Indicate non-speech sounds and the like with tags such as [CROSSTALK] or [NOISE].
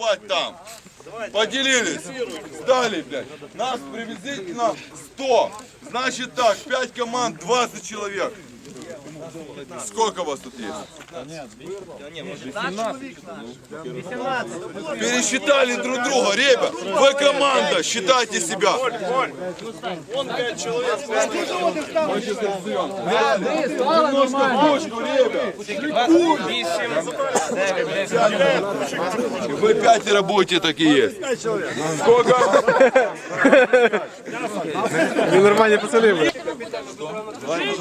спать там. Поделились, сдали, блядь. Нас приблизительно 100. Значит так, 5 команд, 20 человек. Сколько вас тут есть? Пересчитали друг друга, ребят. Вы команда, считайте себя. Немножко в бочку, ребят. Вы пятеро будете такие есть. Сколько? [LAUGHS] Ви Давай,